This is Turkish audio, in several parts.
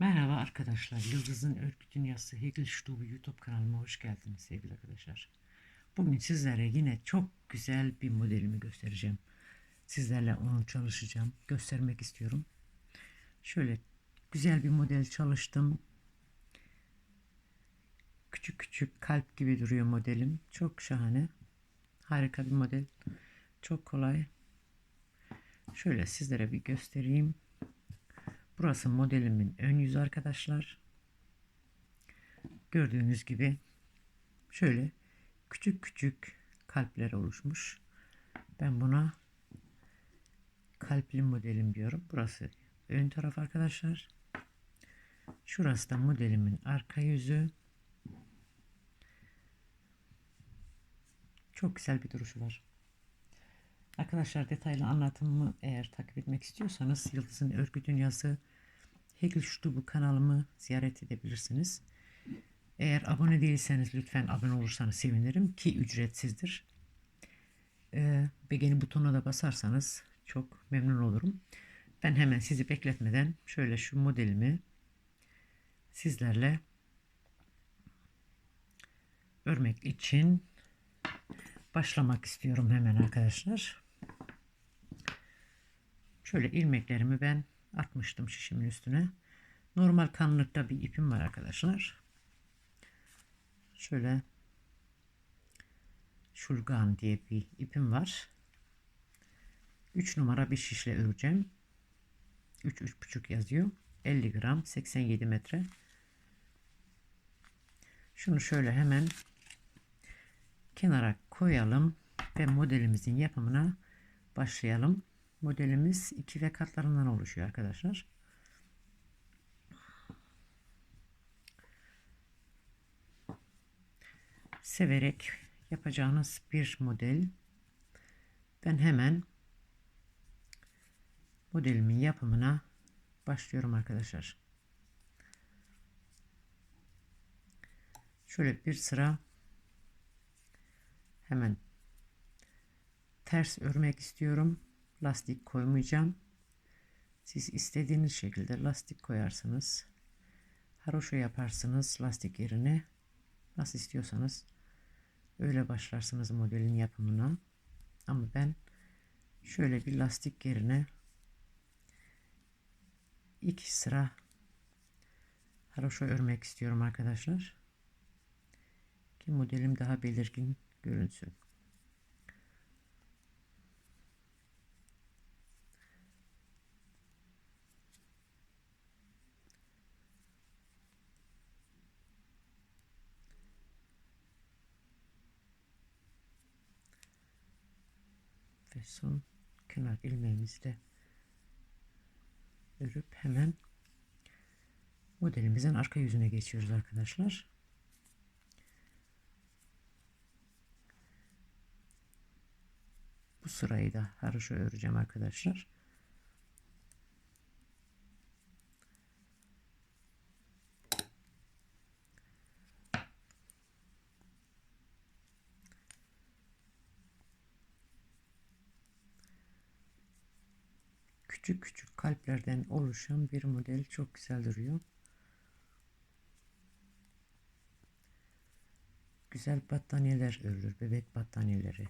Merhaba arkadaşlar. Yıldız'ın Örgü Dünyası Hegelstube YouTube kanalıma hoş geldiniz sevgili arkadaşlar. Bugün sizlere yine çok güzel bir modelimi göstereceğim. Sizlerle onu çalışacağım. Göstermek istiyorum. Şöyle güzel bir model çalıştım. Küçük küçük kalp gibi duruyor modelim. Çok şahane. Harika bir model. Çok kolay. Şöyle sizlere bir göstereyim. Burası modelimin ön yüzü arkadaşlar. Gördüğünüz gibi şöyle küçük küçük kalpler oluşmuş. Ben buna kalpli modelim diyorum. Burası ön taraf arkadaşlar. Şurası da modelimin arka yüzü. Çok güzel bir duruşu var. Arkadaşlar detaylı anlatımımı eğer takip etmek istiyorsanız Yıldız'ın Örgü Dünyası Hegel bu kanalımı ziyaret edebilirsiniz. Eğer abone değilseniz lütfen abone olursanız sevinirim ki ücretsizdir. Ee, beğeni butonuna da basarsanız çok memnun olurum. Ben hemen sizi bekletmeden şöyle şu modelimi sizlerle örmek için başlamak istiyorum hemen arkadaşlar. Şöyle ilmeklerimi ben atmıştım şişimin üstüne. Normal kanlıkta bir ipim var arkadaşlar. Şöyle şulgan diye bir ipim var. 3 numara bir şişle öreceğim. 3 3,5 yazıyor. 50 gram 87 metre. Şunu şöyle hemen kenara koyalım ve modelimizin yapımına başlayalım. Modelimiz iki ve katlarından oluşuyor arkadaşlar. Severek yapacağınız bir model. Ben hemen modelimin yapımına başlıyorum arkadaşlar. Şöyle bir sıra hemen ters örmek istiyorum lastik koymayacağım. Siz istediğiniz şekilde lastik koyarsınız. Haroşa yaparsınız lastik yerine. Nasıl istiyorsanız öyle başlarsınız modelin yapımına. Ama ben şöyle bir lastik yerine iki sıra haroşa örmek istiyorum arkadaşlar. Ki modelim daha belirgin görünsün. Ve son kenar ilmeğimizi de örüp hemen modelimizin arka yüzüne geçiyoruz arkadaşlar. Bu sırayı da haroşa öreceğim arkadaşlar. Küçük küçük kalplerden oluşan bir model çok güzel duruyor. Güzel battaniyeler örülür. Bebek battaniyeleri.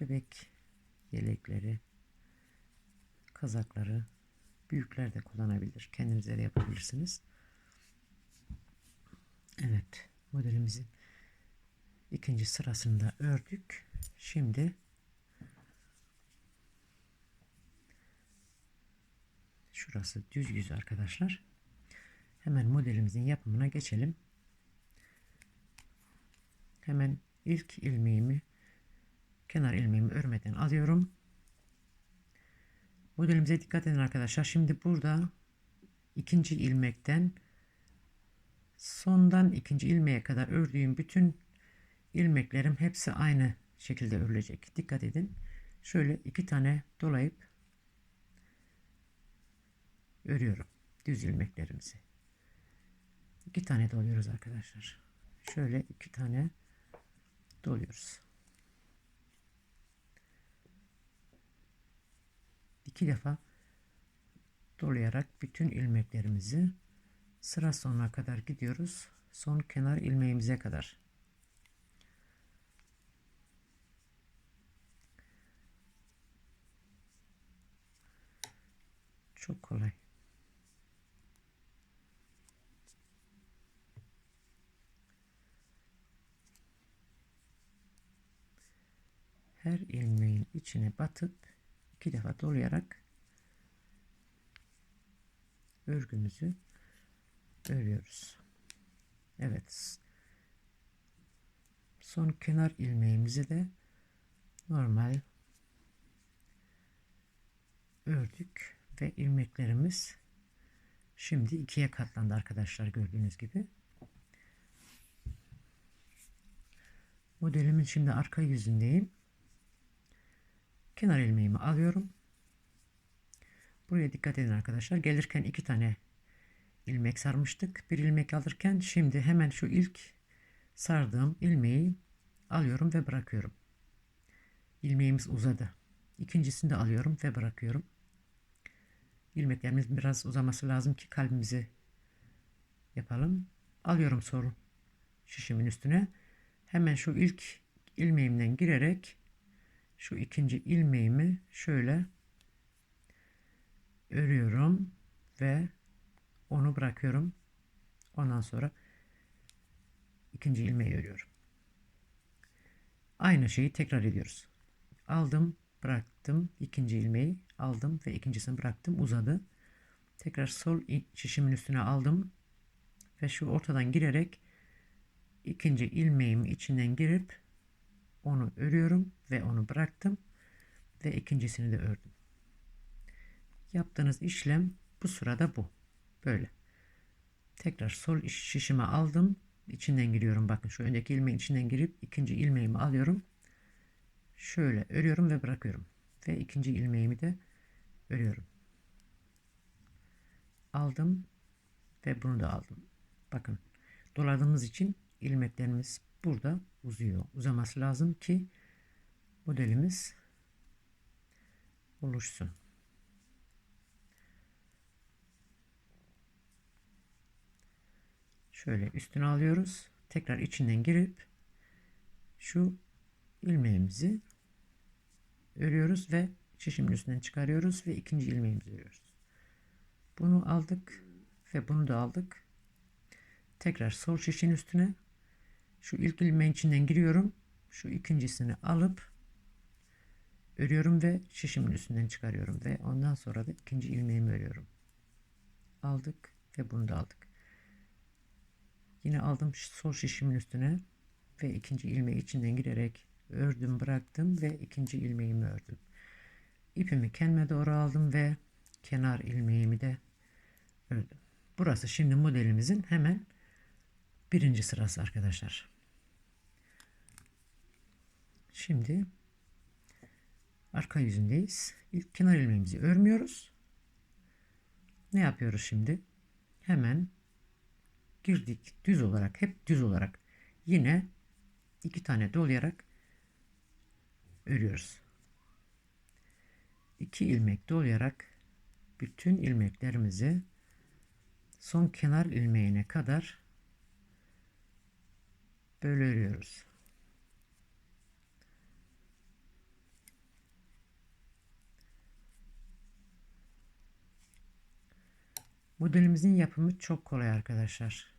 Bebek yelekleri. Kazakları. Büyükler de kullanabilir. Kendinize de yapabilirsiniz. Evet. Modelimizin ikinci sırasında ördük. Şimdi Şurası düz yüz arkadaşlar. Hemen modelimizin yapımına geçelim. Hemen ilk ilmeğimi kenar ilmeğimi örmeden alıyorum. Modelimize dikkat edin arkadaşlar. Şimdi burada ikinci ilmekten sondan ikinci ilmeğe kadar ördüğüm bütün ilmeklerim hepsi aynı şekilde örülecek. Dikkat edin. Şöyle iki tane dolayıp örüyorum düz ilmeklerimizi. İki tane doluyoruz arkadaşlar. Şöyle iki tane doluyoruz. İki defa dolayarak bütün ilmeklerimizi sıra sonuna kadar gidiyoruz. Son kenar ilmeğimize kadar. Çok kolay. Her ilmeğin içine batıp iki defa dolayarak örgümüzü örüyoruz. Evet. Son kenar ilmeğimizi de normal ördük ve ilmeklerimiz şimdi ikiye katlandı arkadaşlar gördüğünüz gibi. Modelimin şimdi arka yüzündeyim. Kenar ilmeğimi alıyorum. Buraya dikkat edin arkadaşlar. Gelirken iki tane ilmek sarmıştık. Bir ilmek alırken şimdi hemen şu ilk sardığım ilmeği alıyorum ve bırakıyorum. İlmeğimiz uzadı. İkincisini de alıyorum ve bırakıyorum. İlmeklerimiz biraz uzaması lazım ki kalbimizi yapalım. Alıyorum soru şişimin üstüne. Hemen şu ilk ilmeğimden girerek şu ikinci ilmeğimi şöyle örüyorum ve onu bırakıyorum. Ondan sonra ikinci ilmeği örüyorum. Aynı şeyi tekrar ediyoruz. Aldım, bıraktım, ikinci ilmeği aldım ve ikincisini bıraktım, uzadı. Tekrar sol şişimin üstüne aldım ve şu ortadan girerek ikinci ilmeğimi içinden girip onu örüyorum ve onu bıraktım ve ikincisini de ördüm. Yaptığınız işlem bu sırada bu. Böyle. Tekrar sol şişime aldım. içinden giriyorum. Bakın şu öndeki ilmeğin içinden girip ikinci ilmeğimi alıyorum. Şöyle örüyorum ve bırakıyorum. Ve ikinci ilmeğimi de örüyorum. Aldım ve bunu da aldım. Bakın doladığımız için ilmeklerimiz burada uzuyor. Uzaması lazım ki modelimiz oluşsun. Şöyle üstüne alıyoruz. Tekrar içinden girip şu ilmeğimizi örüyoruz ve şişimin üstünden çıkarıyoruz ve ikinci ilmeğimizi örüyoruz. Bunu aldık ve bunu da aldık. Tekrar sol şişin üstüne şu ilk ilmeğin içinden giriyorum. Şu ikincisini alıp örüyorum ve şişimin üstünden çıkarıyorum ve ondan sonra da ikinci ilmeğimi örüyorum. Aldık ve bunu da aldık. Yine aldım sol şişimin üstüne ve ikinci ilmeği içinden girerek ördüm bıraktım ve ikinci ilmeğimi ördüm. İpimi kendime doğru aldım ve kenar ilmeğimi de ördüm. Burası şimdi modelimizin hemen birinci sırası arkadaşlar. Şimdi arka yüzündeyiz. İlk kenar ilmeğimizi örmüyoruz. Ne yapıyoruz şimdi? Hemen girdik düz olarak hep düz olarak yine iki tane dolayarak örüyoruz. İki ilmek dolayarak bütün ilmeklerimizi son kenar ilmeğine kadar böyle örüyoruz. Modelimizin yapımı çok kolay arkadaşlar.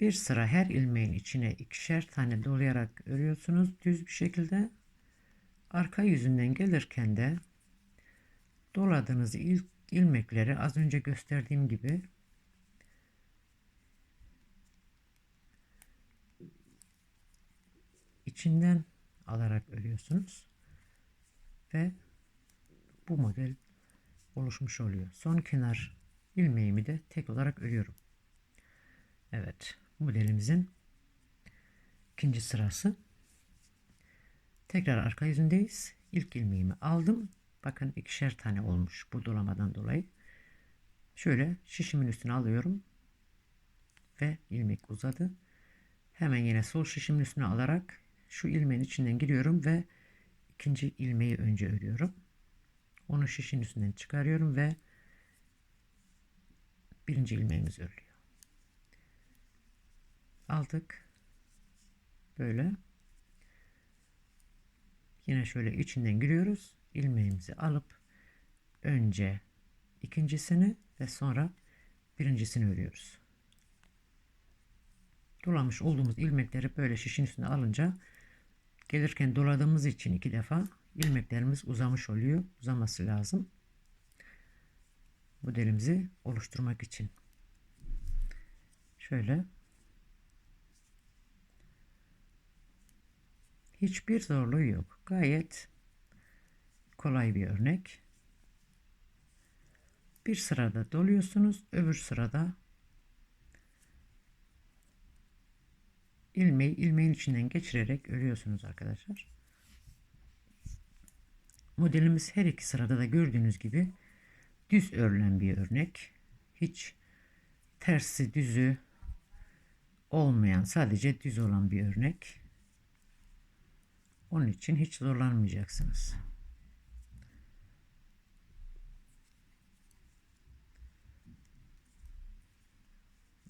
Bir sıra her ilmeğin içine ikişer tane dolayarak örüyorsunuz düz bir şekilde. Arka yüzünden gelirken de doladığınız ilk ilmekleri az önce gösterdiğim gibi içinden alarak örüyorsunuz ve bu model oluşmuş oluyor. Son kenar ilmeğimi de tek olarak örüyorum. Evet modelimizin ikinci sırası. Tekrar arka yüzündeyiz. İlk ilmeğimi aldım. Bakın ikişer tane olmuş bu dolamadan dolayı. Şöyle şişimin üstüne alıyorum. Ve ilmek uzadı. Hemen yine sol şişimin üstüne alarak şu ilmeğin içinden giriyorum ve ikinci ilmeği önce örüyorum. Onu şişin üstünden çıkarıyorum ve birinci ilmeğimiz örülüyor. Aldık. Böyle. Yine şöyle içinden giriyoruz. ilmeğimizi alıp önce ikincisini ve sonra birincisini örüyoruz. Dolamış olduğumuz ilmekleri böyle şişin üstüne alınca gelirken doladığımız için iki defa ilmeklerimiz uzamış oluyor. Uzaması lazım. Modelimizi oluşturmak için. Şöyle. Hiçbir zorluğu yok. Gayet kolay bir örnek. Bir sırada doluyorsunuz, öbür sırada ilmeği ilmeğin içinden geçirerek örüyorsunuz arkadaşlar. Modelimiz her iki sırada da gördüğünüz gibi düz örülen bir örnek. Hiç tersi düzü olmayan sadece düz olan bir örnek. Onun için hiç zorlanmayacaksınız.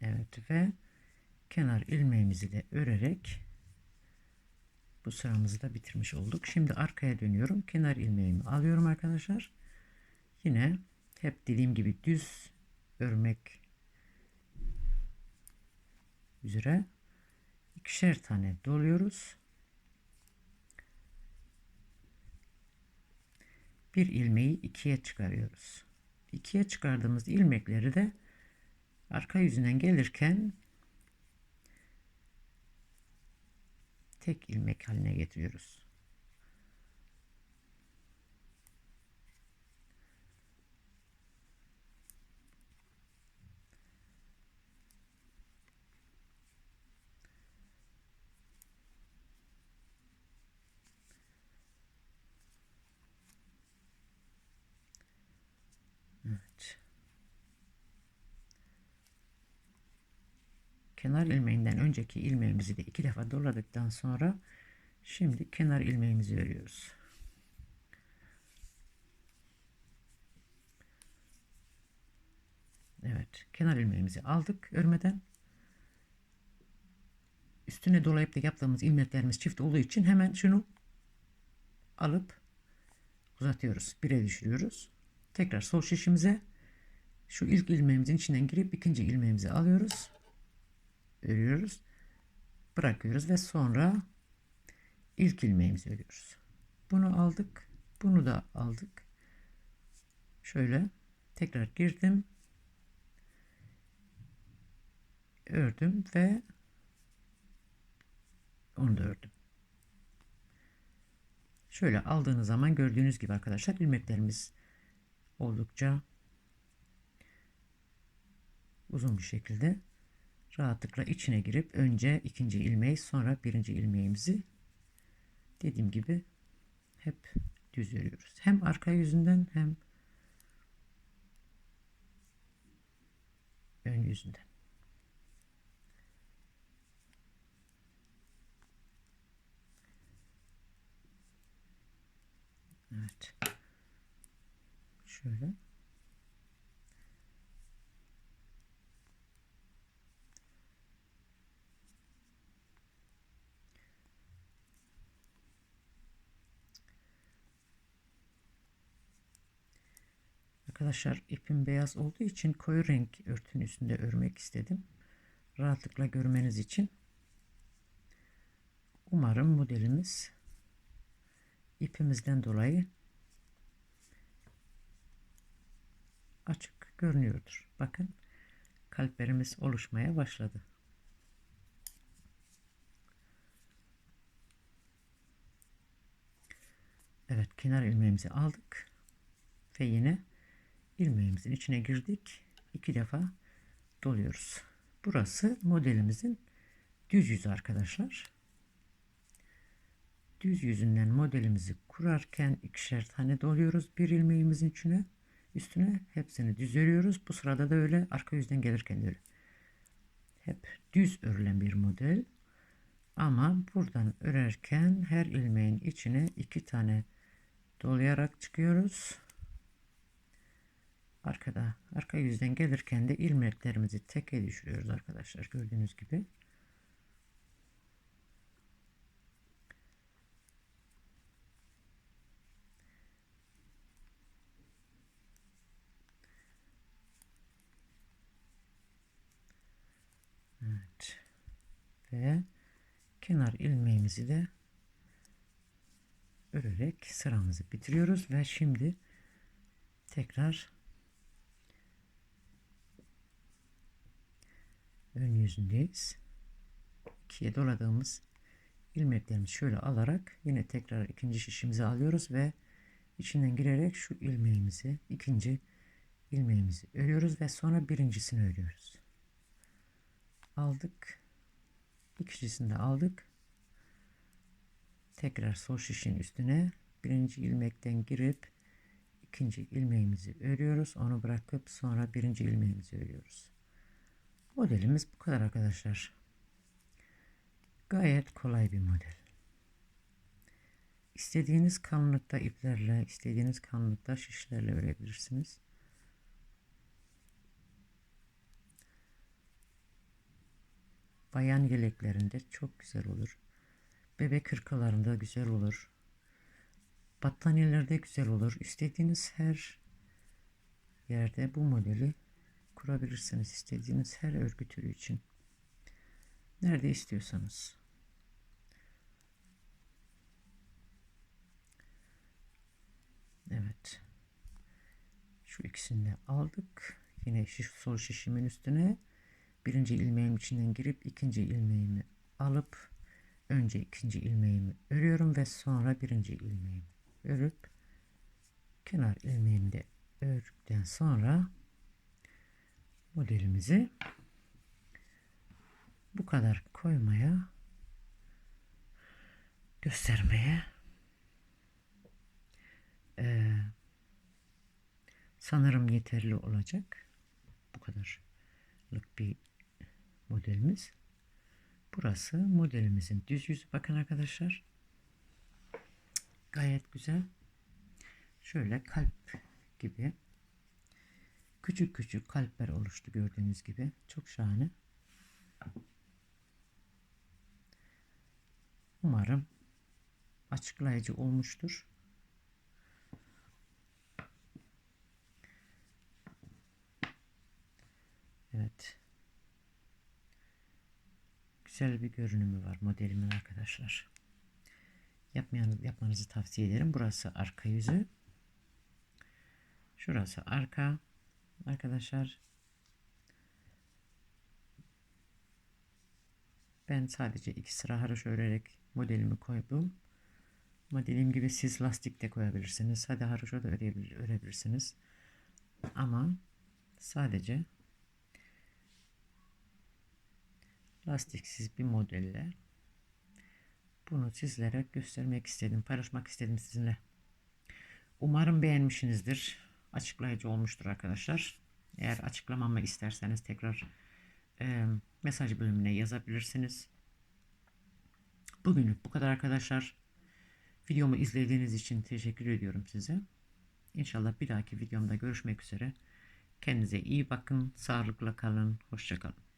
Evet ve kenar ilmeğimizi de örerek bu sıramızı da bitirmiş olduk. Şimdi arkaya dönüyorum. Kenar ilmeğimi alıyorum arkadaşlar. Yine hep dediğim gibi düz örmek üzere ikişer tane doluyoruz. Bir ilmeği ikiye çıkarıyoruz. İkiye çıkardığımız ilmekleri de arka yüzünden gelirken tek ilmek haline getiriyoruz. Evet. Kenar ilmeğinden önceki ilmeğimizi de iki defa doladıktan sonra şimdi kenar ilmeğimizi örüyoruz. Evet, kenar ilmeğimizi aldık örmeden. Üstüne dolayıp da yaptığımız ilmeklerimiz çift olduğu için hemen şunu alıp uzatıyoruz. Bire düşürüyoruz. Tekrar sol şişimize şu ilk ilmeğimizin içinden girip ikinci ilmeğimizi alıyoruz örüyoruz. Bırakıyoruz ve sonra ilk ilmeğimizi örüyoruz. Bunu aldık. Bunu da aldık. Şöyle tekrar girdim. Ördüm ve onu da ördüm. Şöyle aldığınız zaman gördüğünüz gibi arkadaşlar ilmeklerimiz oldukça uzun bir şekilde rahatlıkla içine girip önce ikinci ilmeği sonra birinci ilmeğimizi dediğim gibi hep düz örüyoruz. Hem arka yüzünden hem ön yüzünden. Evet. Şöyle. Arkadaşlar ipim beyaz olduğu için koyu renk örtünün üstünde örmek istedim. Rahatlıkla görmeniz için. Umarım modelimiz ipimizden dolayı açık görünüyordur. Bakın kalplerimiz oluşmaya başladı. Evet kenar ilmeğimizi aldık ve yine ilmeğimizin içine girdik. iki defa doluyoruz. Burası modelimizin düz yüzü arkadaşlar. Düz yüzünden modelimizi kurarken ikişer tane doluyoruz bir ilmeğimizin içine. Üstüne hepsini düz örüyoruz. Bu sırada da öyle arka yüzden gelirken de öyle. Hep düz örülen bir model. Ama buradan örerken her ilmeğin içine iki tane dolayarak çıkıyoruz. Arkada arka yüzden gelirken de ilmeklerimizi teke düşürüyoruz arkadaşlar gördüğünüz gibi. Evet. Ve kenar ilmeğimizi de örerek sıramızı bitiriyoruz ve şimdi tekrar ön yüzündeyiz. İkiye doladığımız ilmeklerimizi şöyle alarak yine tekrar ikinci şişimizi alıyoruz ve içinden girerek şu ilmeğimizi ikinci ilmeğimizi örüyoruz ve sonra birincisini örüyoruz. Aldık. İkincisini de aldık. Tekrar sol şişin üstüne birinci ilmekten girip ikinci ilmeğimizi örüyoruz. Onu bırakıp sonra birinci ilmeğimizi örüyoruz. Modelimiz bu kadar arkadaşlar. Gayet kolay bir model. İstediğiniz kalınlıkta iplerle, istediğiniz kalınlıkta şişlerle örebilirsiniz. Bayan yeleklerinde çok güzel olur. Bebek hırkalarında güzel olur. Battaniyelerde güzel olur. İstediğiniz her yerde bu modeli kurabilirsiniz. İstediğiniz her örgü türü için. Nerede istiyorsanız. Evet. Şu ikisini de aldık. Yine şiş, sol şişimin üstüne birinci ilmeğim içinden girip ikinci ilmeğimi alıp önce ikinci ilmeğimi örüyorum ve sonra birinci ilmeğimi örüp kenar ilmeğimi de ördükten sonra modelimizi bu kadar koymaya göstermeye ee, sanırım yeterli olacak. Bu kadarlık bir modelimiz. Burası modelimizin düz yüzü. Bakın arkadaşlar. Gayet güzel. Şöyle kalp gibi küçük küçük kalpler oluştu gördüğünüz gibi. Çok şahane. Umarım açıklayıcı olmuştur. Evet. Güzel bir görünümü var modelimin arkadaşlar. Yapmayanız, yapmanızı tavsiye ederim. Burası arka yüzü. Şurası arka arkadaşlar ben sadece iki sıra haroşa örerek modelimi koydum. Modelim gibi siz lastik de koyabilirsiniz. Hadi haroşa da örebilir, örebilirsiniz. Ama sadece lastiksiz bir modelle bunu sizlere göstermek istedim paylaşmak istedim sizinle. Umarım beğenmişsinizdir açıklayıcı olmuştur arkadaşlar. Eğer açıklamamı isterseniz tekrar e, mesaj bölümüne yazabilirsiniz. Bugünlük bu kadar arkadaşlar. Videomu izlediğiniz için teşekkür ediyorum size. İnşallah bir dahaki videomda görüşmek üzere. Kendinize iyi bakın, sağlıkla kalın, hoşçakalın.